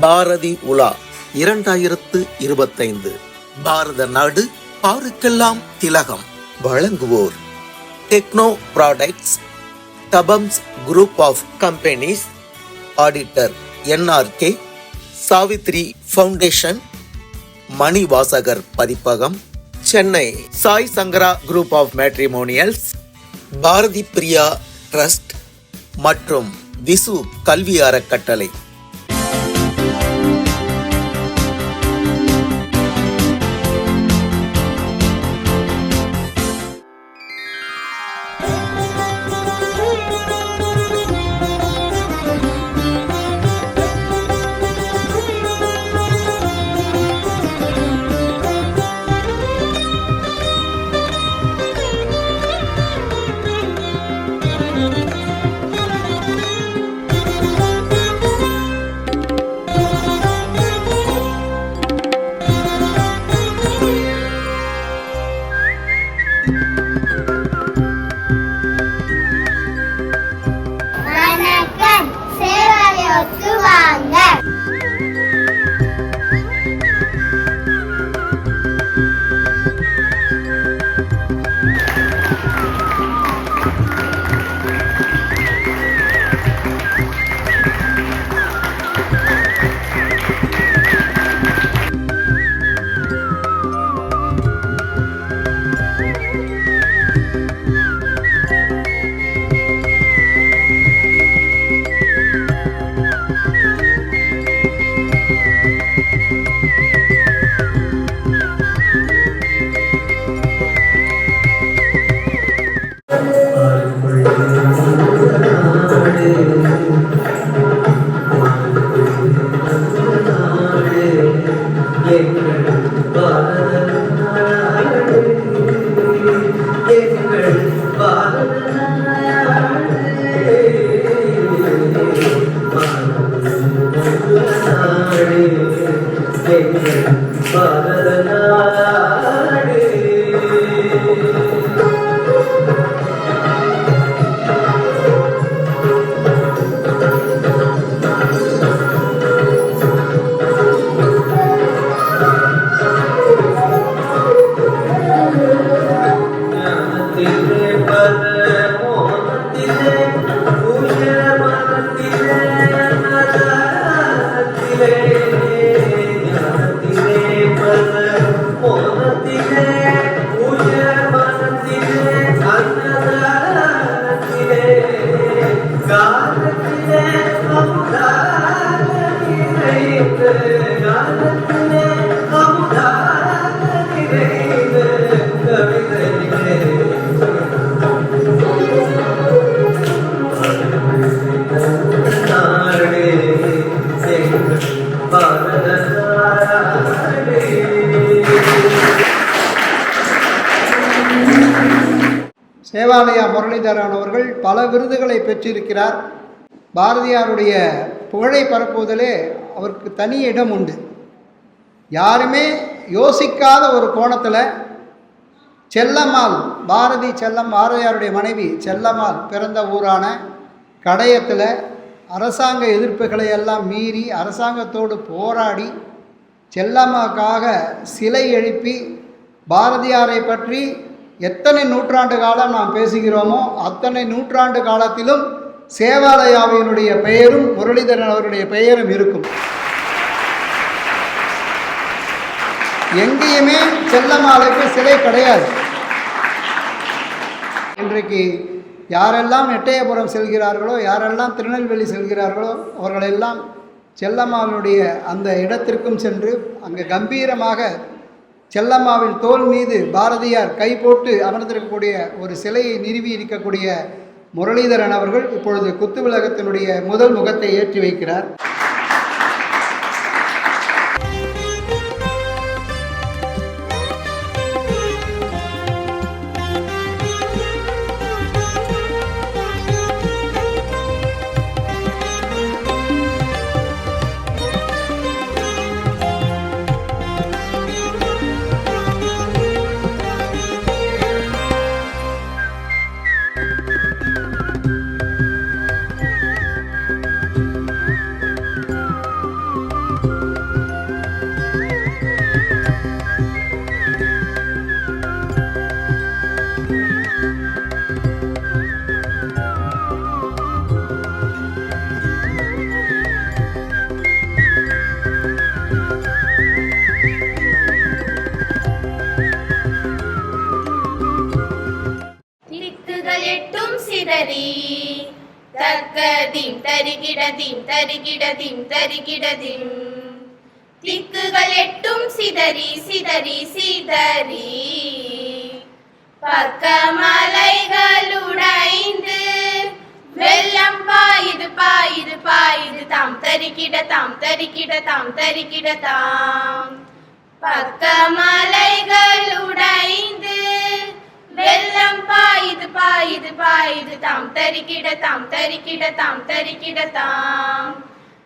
பாரதி உலா இரண்டாயிரத்து இருபத்தைந்து. பாரத நாடு பாருக்கெல்லாம் திலகம். வழங்குவோர் techno products தபம்ஸ் group of companies auditor NRK Savithri foundation Manivasagar பதிப்பகம் Chennai Sai Sankara group of matrimonials Bharathi Priya trust மற்றும் விசு கல்வி அறக்கட்டளை சேவாலயா பல விருதுகளை பெற்றிருக்கிறார். பாரதியாருடைய புகழை பரப்புவதிலே அவருக்கு தனி இடம் உண்டு. யாருமே யோசிக்காத ஒரு கோணத்தில் செல்லம்மாள் பாரதி செல்லம் பாரதியாருடைய மனைவி செல்லம்மாள் பிறந்த ஊரான கடையத்தில் அரசாங்க எதிர்ப்புகளை எல்லாம் மீறி அரசாங்கத்தோடு போராடி செல்லம்மாக்காக சிலை எழுப்பி பாரதியாரை பற்றி எத்தனை நூற்றாண்டு காலம் நாம் பேசுகிறோமோ அத்தனை நூற்றாண்டு காலத்திலும் சேவாலயாவினுடைய பெயரும் முரளிதரன் அவருடைய பெயரும் இருக்கும். எங்கேயுமே செல்லம்மாளுக்கு சிலை கிடையாது. இன்றைக்கு யாரெல்லாம் எட்டயபுரம் செல்கிறார்களோ யாரெல்லாம் திருநெல்வேலி செல்கிறார்களோ அவர்களெல்லாம் செல்லம்மாவினுடைய அந்த இடத்திற்கும் சென்று அங்கே கம்பீரமாக செல்லம்மாவின் தோல் மீது பாரதியார் கை போட்டு அமர்ந்திருக்கக்கூடிய ஒரு சிலையை நிறுவி இருக்கக்கூடிய முரளிதரன் அவர்கள் இப்பொழுது குத்துவிலகத்தினுடைய முதல் முகத்தை ஏற்றி வைக்கிறார். சிதறி. தக்கதிம் தரிகிடதிம் தரிகிடதிம் தரிகிடதிம். திக்குகள் எட்டும் சிதறி சிதறி சிதறி. பக்கமலைகளுடைந்து வெள்ளம் பாயுது பாயுது பாயுது தாம். தரிக்கிட தாம் தரிக்கிட தாம் தரிக்கிட தாம். பக்க பாயுது பாயுது தாம் தரிக்கிட தாம் தரிக்கிட தாம் தரிக்கிட தாம்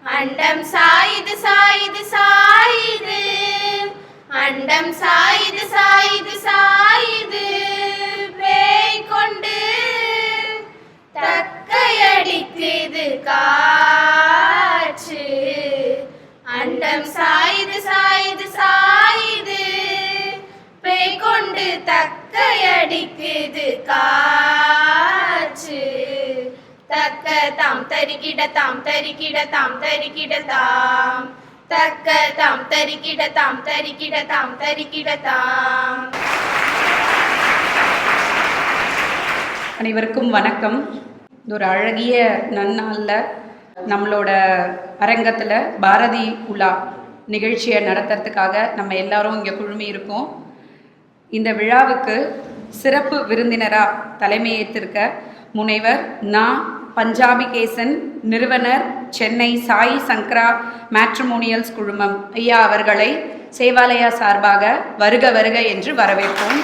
அண்டம் சாயுது சாயுது சாயுது. அண்டம் சாயுது சாயுது சாயுது. பேய் கொண்டு தக்கையடிக்குது தாம் தரிக்கிட தாம் தரிக்கிட தாம் தரிக்கிட தாம் தக்க தாம் தரிக்கிட தாம் தரிக்கிட தாம் அனைவருக்கும் வணக்கம். இது ஒரு அழகிய நன்னாளில் நம்மளோட அரங்கத்தில் பாரதி உலா நிகழ்ச்சியை நடத்துறதுக்காக நம்ம எல்லாரும் இங்கே குழுமி இருக்கோம். இந்த விழாவுக்கு சிறப்பு விருந்தினராக தலைமையேற்றிருக்க முனைவர் நா பஞ்சாபி கேசன் நிறுவனர் சென்னை சாய் சங்கரா மேட்ரிமோனியல்ஸ் குழுமம். ஐயா அவர்களை சேவாலயா சார்பாக வருக வருக என்று வரவேற்போம்.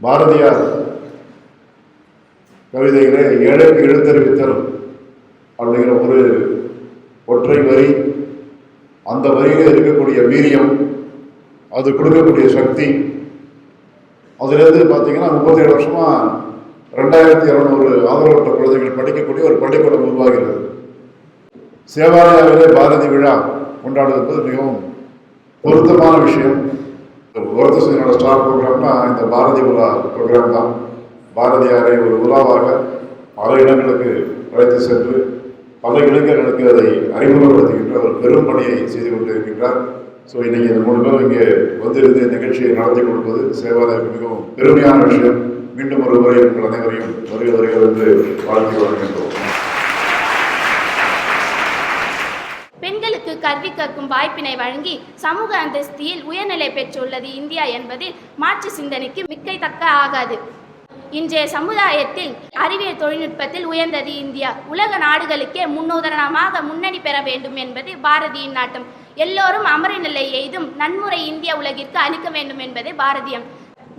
பாரதியார் கவிதைகளை ஏழைக்கு எழுத்தறிவித்தல் அப்படிங்கிற ஒரு ஒற்றை வரி. அந்த வரியில் இருக்கக்கூடிய வீரியம் அது கொடுக்கக்கூடிய சக்தி அதுலேருந்து பார்த்தீங்கன்னா முப்பத்தேழு வருஷமாக ரெண்டாயிரத்தி இரநூறு ஆதரவற்ற குழந்தைகள் படிக்கக்கூடிய ஒரு பள்ளிக்கூடம் உருவாகிறது. சேவாலயாவிலே பாரதி விழா கொண்டாடுவது மிகவும் பொருத்தமான விஷயம். ஒருத்தசனோட ஸ்டார் ப்ரோக்ராம்னா இந்த பாரதி உலா ப்ரோக்ராம் தான். பாரதியாரை ஒரு உலாவாக பல இடங்களுக்கு அழைத்து சென்று பல இளைஞர்களுக்கு அதை அறிமுகப்படுத்துகின்ற ஒரு பெரும் பணியை செய்து கொண்டு இருக்கின்றார் ஸோ இன்னைக்கு இந்த மூணு பேரும் இங்கே வந்திருந்து நிகழ்ச்சியை நடத்தி கொடுப்பது சேவாலயம் மிகவும் பெருமையான விஷயம். மீண்டும் ஒரு முறை உங்கள் அனைவரையும் வருக வருக வந்து வாழ்த்தி வருகின்றோம் பெண்களுக்கு கல்வி கற்கும் வாய்ப்பினை வழங்கி சமூக அந்தஸ்தியில் உயர்நிலை பெற்றுள்ளது இந்தியா என்பதில் மாற்று சிந்தனைக்கு மிக்கைத்தக்க ஆகாது. இன்றைய சமுதாயத்தில் அறிவியல் தொழில்நுட்பத்தில் உயர்ந்தது இந்தியா. உலக நாடுகளுக்கே முன்னுதாரணமாக முன்னணி பெற வேண்டும் என்பது பாரதியின் நாட்டம். எல்லோரும் அமர நிலை எய்தும் நன்முறை இந்திய உலகிற்கு அளிக்க வேண்டும் என்பதே பாரதியம்.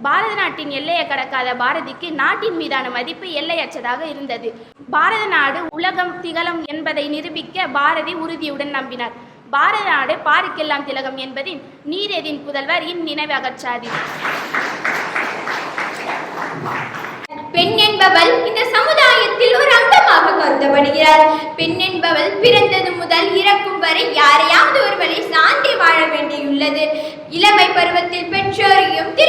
பாரத நாட்டின் எல்லையை கடக்காத பாரதிக்கு நாட்டின் மீதான மதிப்பு எல்லையற்றதாக இருந்தது. பாரத நாடு உலகம் திகழும் என்பதை நிரூபிக்க பாரதி உறுதியுடன் நம்பினார். பாரத நாடு பாருக்கெல்லாம் திலகம் என்பதின் நீரெதின் புதல்வர் இந்நினைவு அகற்றாது. பெண் என்பவள் இந்த சமுதாயத்தில் ஒரு அங்கமாக கருதப்படுகிறார் பெண் என்பவள் பிறந்தது முதல் இறக்கும் வரை யாரையாவது ஒருவரை சார்ந்தே வாழ வேண்டியுள்ளது. இளமை பருவத்தில் பெற்றோரையும் திரு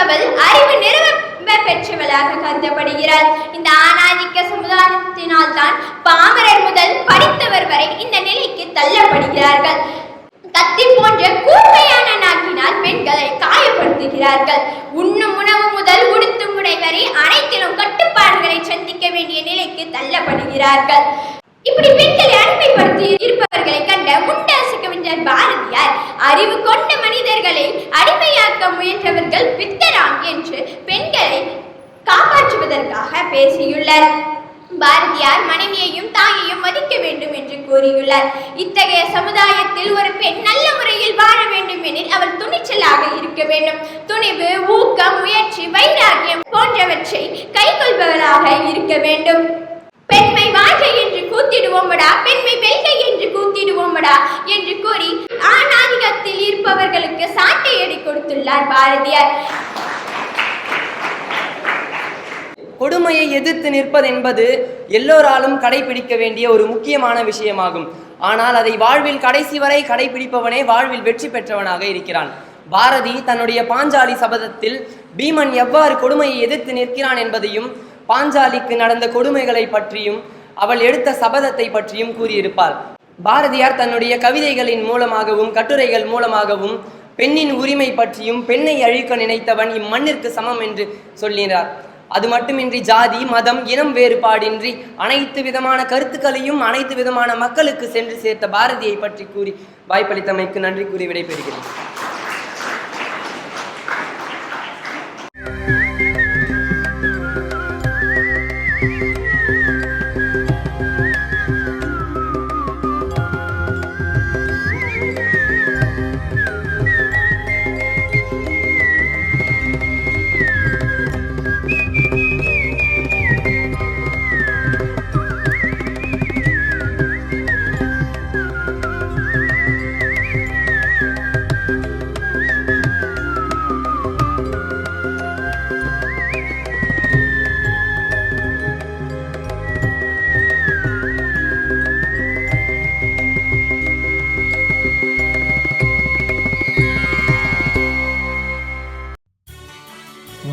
என்பவள் அறிவு நிறுவ பெற்றவளாக கருதப்படுகிறார் இந்த ஆணாதிக்க சமுதாயத்தினால் தான் பாமரர் முதல் படித்தவர் வரை இந்த நிலைக்கு தள்ளப்படுகிறார்கள். கத்தி போன்ற கூர்மையான நாக்கினால் பெண்களை காயப்படுத்துகிறார்கள். உண்ணும் உணவு முதல் உடுத்தும் உடை வரை அனைத்திலும் கட்டுப்பாடுகளை சந்திக்க வேண்டிய நிலைக்கு தள்ளப்படுகிறார்கள். இப்படி பெண்களை அடிமைப்படுத்தி இருப்பவர்களை கண்ட முண்டாசு கவிஞர் பாரதியார் அறிவு கொண்ட மனிதர்களை அடிமையாக்க முயன்றவர்கள் பித்தராம் என்று பெண்களை காப்பாற்றுவதற்காக பேசியுள்ளார். பாரதியார் மனைவியையும் தாயையும் மதிக்க வேண்டும் என்று கூறியுள்ளார். இத்தகைய சமுதாயத்தில் ஒரு பெண் நல்ல முறையில் வாழ வேண்டும் எனில் அவள் துணிச்சலாக இருக்க வேண்டும். துணிவு ஊக்கம் முயற்சி வைராக்கியம் போன்றவற்றை கைகொள்பவளாக இருக்க வேண்டும். என்று பெண்மை வெல்க என்று கூத்திடுவோமடா என்று கூறி ஆணாதிக்கத்தில் இருப்பவர்களுக்கு சாட்டையடி கொடுத்துள்ளார் பாரதியார். கொடுமையை எதிர்த்து நிற்பது என்பது எல்லோராலும் கடைபிடிக்க வேண்டிய ஒரு முக்கியமான விஷயமாகும். ஆனால் அதை வாழ்வில் கடைசி வரை கடைபிடிப்பவனே வாழ்வில் வெற்றி பெற்றவனாக இருக்கிறான். பாரதி தன்னுடைய பாஞ்சாலி சபதத்தில் பீமன் எவ்வாறு கொடுமையை எதிர்த்து நிற்கிறான் என்பதையும் பாஞ்சாலிக்கு நடந்த கொடுமைகளை பற்றியும் அவள் எடுத்த சபதத்தை பற்றியும் கூறியிருப்பாள். பாரதியார் தன்னுடைய கவிதைகளின் மூலமாகவும் கட்டுரைகள் மூலமாகவும் பெண்ணின் உரிமை பற்றியும் பெண்ணை அழிக்க நினைத்தவன் இம்மண்ணிற்கு சமம் என்று சொல்கிறார் அது மட்டுமின்றி ஜாதி மதம் இனம் வேறுபாடின்றி அனைத்து விதமான கருத்துக்களையும் அனைத்து விதமான மக்களுக்கு சென்று சேர்த்த பாரதியை பற்றி கூறி வாய்ப்பளித்தமைக்கு நன்றி கூறி விடைபெறுகிறேன்.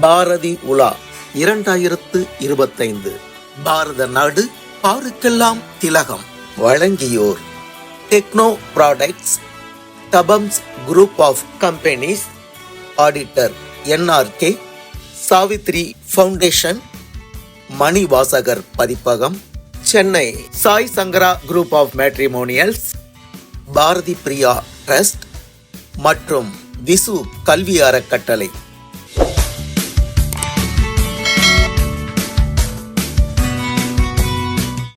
பாரதி உலா இரண்டாயிரத்து இருபத்தைந்து. பாரத நாடு பாருக்கெல்லாம் திலகம். வழங்கியோர் techno products தபம்ஸ் group of companies auditor NRK Savithri foundation Manivasagar பதிப்பகம் Chennai Sai Sankara group of matrimonials Bharathi Priya trust மற்றும் விசு கல்வி அறக்கட்டளை